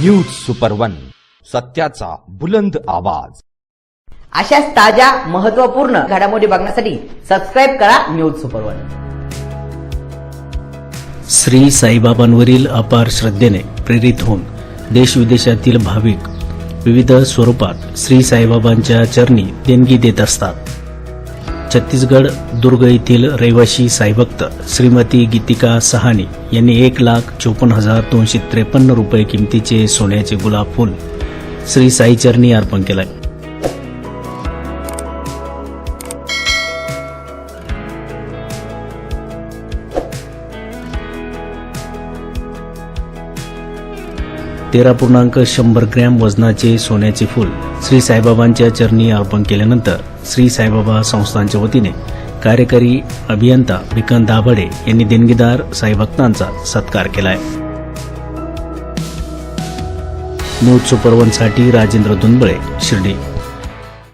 News super one सत्याचा बुलंद आवाज. अशाच ताज्या महत्त्वपूर्ण घडामोडी बघण्यासाठी सबस्क्राईब करा न्यूज सुपर वन. श्री साईबाबांवरील अपार श्रद्धेने प्रेरित होऊन देशविदेशातील भाविक विविध स्वरूपात श्री साईबाबांच्या चरणी देणगी देत असतात. छत्तीसगड दुर्ग येथील रहिवासी साईभक्त श्रीमती गीतिका सहानी यांनी एक लाख चोपन्न हजार दोनशे त्रेपन्न रुपये किमतीचे सोन्याचे गुलाब फूल श्री साईचरणी अर्पण केलं तेरा पूर्णांक शंभर ग्रॅम वजनाचे सोन्याचे फूल श्री साईबाबांच्या चरणी अर्पण केल्यानंतर श्री साईबाबा संस्थांच्या वतीने कार्यकारी अभियंता विकन दाभडे यांनी देणगीदार साईभक्तांचा सत्कार केलाय. न्यूज सुपरवनसाठी राजेंद्र दुनबळे शिर्डी.